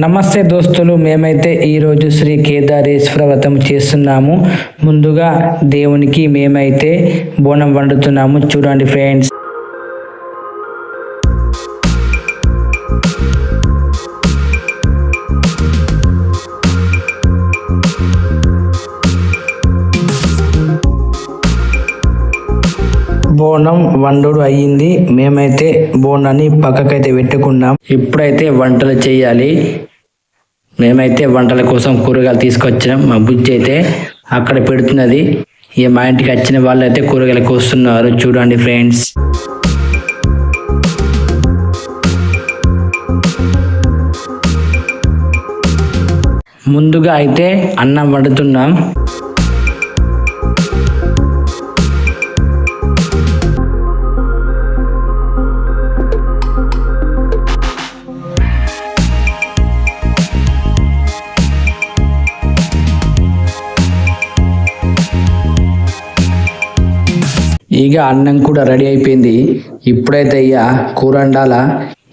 నమస్తే దోస్తులు మేమైతే ఈరోజు శ్రీ కేదారేశ్వర వ్రతం చేస్తున్నాము. ముందుగా దేవునికి మేమైతే బోనం వండుతున్నాము. చూడండి ఫ్రెండ్స్. బోనం వండుడు అయ్యింది. మేమైతే బోనాన్ని పక్కకైతే పెట్టుకున్నాం. ఇప్పుడైతే వంటలు చేయాలి. మేమైతే వంటల కోసం కూరగాయలు తీసుకొచ్చినాం. మా బుజ్జి అయితే అక్కడ పెడుతున్నది. ఇక మా ఇంటికి వచ్చిన వాళ్ళు అయితే కూరగాయలు కోస్తున్నారు. చూడండి ఫ్రెండ్స్. ముందుగా అయితే అన్నం వండుతున్నాం. ఇక అన్నం కూడా రెడీ అయిపోయింది. ఇప్పుడైతే ఇక కూర వండాల?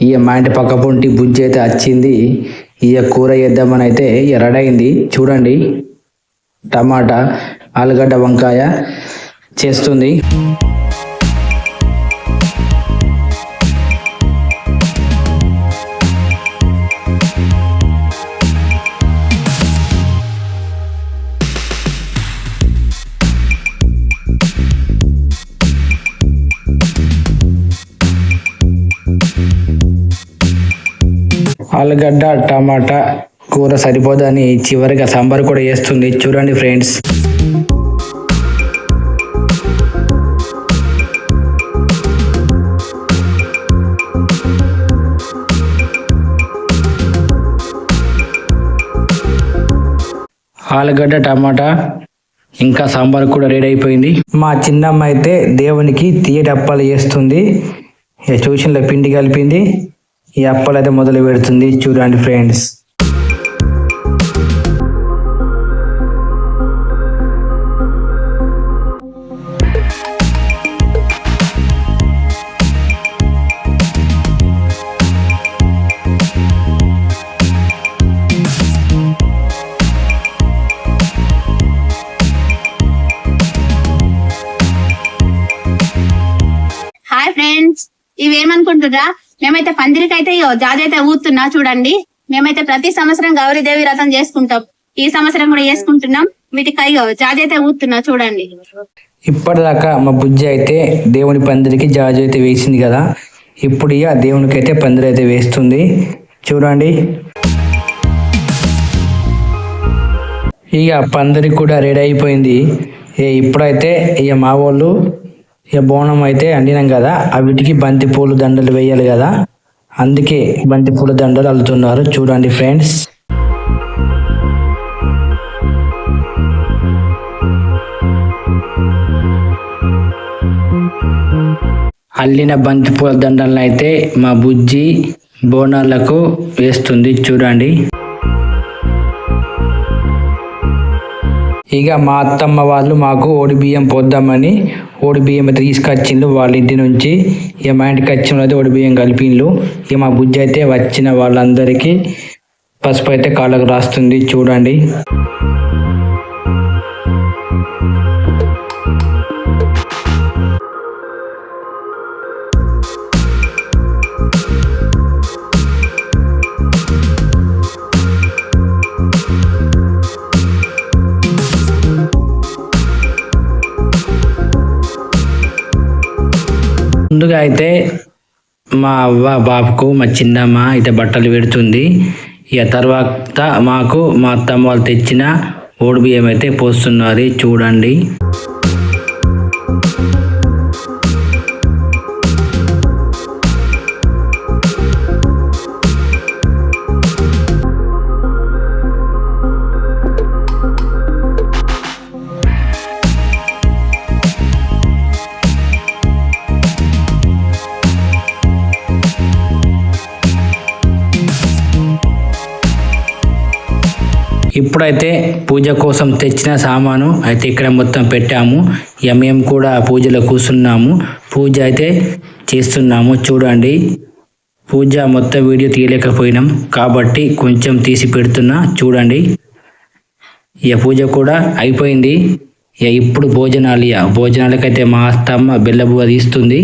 ఇక మా ఇంటి పక్క పొంటి బుజ్జి అయితే వచ్చింది. ఇక కూర వేద్దామని అయితే ఇక రెడీ అయింది. చూడండి. టమాటా ఆలుగడ్డ వంకాయ చేస్తుంది. ఆలుగడ్డ టమాటా కూర సరిపోదని చివరిగా సాంబార్ కూడా వేస్తుంది. చూడండి ఫ్రెండ్స్. ఆలుగడ్డ టమాటా ఇంకా సాంబార్ కూడా రెడీ అయిపోయింది. మా చిన్నమ్మ అయితే దేవునికి తీయటప్పాలు చేస్తుంది. చూసిన పిండి కలిపింది. ఈ అప్పలు అయితే మొదలు పెడుతుంది చూడండి ఫ్రెండ్స్. ఫ్రెండ్స్ మేమైతే పందిరికైతే ఇగో జాజైతే ఊతున్నా చూడండి. మేమైతే ప్రతి సంవత్సరం గౌరీదేవి వ్రతం చేసుకుంటాం. ఈ సంవత్సరం కూడా చేసుకుంటున్నాం. వీటికి అయ్యో అయితే ఊతున్నా చూడండి. ఇప్పటిదాకా మా బుజ్జి అయితే దేవుని పందిరికి జాజు అయితే వేసింది కదా. ఇప్పుడు ఇక దేవునికి అయితే పందిరి అయితే వేస్తుంది. చూడండి. ఇక పందిరి కూడా రెడీ అయిపోయింది. ఇప్పుడైతే ఇక మా వాళ్ళు ఇక బోనం అయితే అండినాం కదా ఆ వీటికి బంతి పూలు దండలు వేయాలి కదా. అందుకే బంతి పూల దండలు అల్లుతున్నారు. చూడండి ఫ్రెండ్స్. అల్లిన బంతి పూల దండలను అయితే మా బుజ్జి బోనాలకు వేస్తుంది. చూడండి. ఇక మా అత్తమ్మ వాళ్ళు మాకు ఓడి బియ్యం పోద్దామని ఓడి బియ్యం అయితే తీసుకొచ్చిండ్రు. వాళ్ళ ఇంటి నుంచి ఇక మా ఇంటికి వచ్చిన అయితే ఓడి బియ్యం కలిపిండ్రు. ఇక మా బుజ్జి అయితే వచ్చిన వాళ్ళందరికీ పసుపు అయితే కాళ్ళకు రాస్తుంది. చూడండి. ముందుగా అయితే మా అవ్వ బాబుకు మా చిన్నమ్మ అయితే బట్టలు పెడుతుంది. ఇక తర్వాత మాకు మా అత్తమ్మ వాళ్ళు తెచ్చిన ఓడి బియ్యం అయితే పోస్తున్నది చూడండి. ఇప్పుడైతే పూజ కోసం తెచ్చిన సామాను అయితే ఇక్కడ మొత్తం పెట్టాము ఇక మేము కూడా పూజలో కూర్చున్నాము. పూజ అయితే చేస్తున్నాము. చూడండి పూజ మొత్తం వీడియో తీయలేకపోయినాం. కాబట్టి కొంచెం తీసి పెడుతున్నా. చూడండి ఇక పూజ కూడా అయిపోయింది. ఇక ఇప్పుడు భోజనాలు. ఇక భోజనాలకైతే మా అత్తమ్మ బెల్లబువ్వ తీస్తుంది.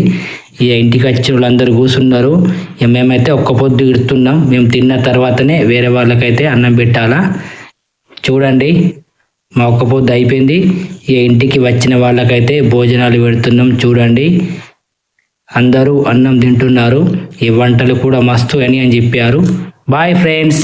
ఇక ఇంటికి వచ్చిన వాళ్ళందరూ కూర్చున్నారు. ఇక మేమైతే ఒక్క పొద్దు ఇడుతున్నాం. మేము తిన్న తర్వాతనే వేరే వాళ్ళకైతే అన్నం పెట్టాలా? చూడండి మా ఒక్క పొద్దు అయిపోయింది. ఈ ఇంటికి వచ్చిన వాళ్ళకైతే భోజనాలు పెడుతున్నాం చూడండి. అందరూ అన్నం తింటున్నారు. ఈ వంటలు కూడా మస్తు అని అని చెప్పారు. Bye friends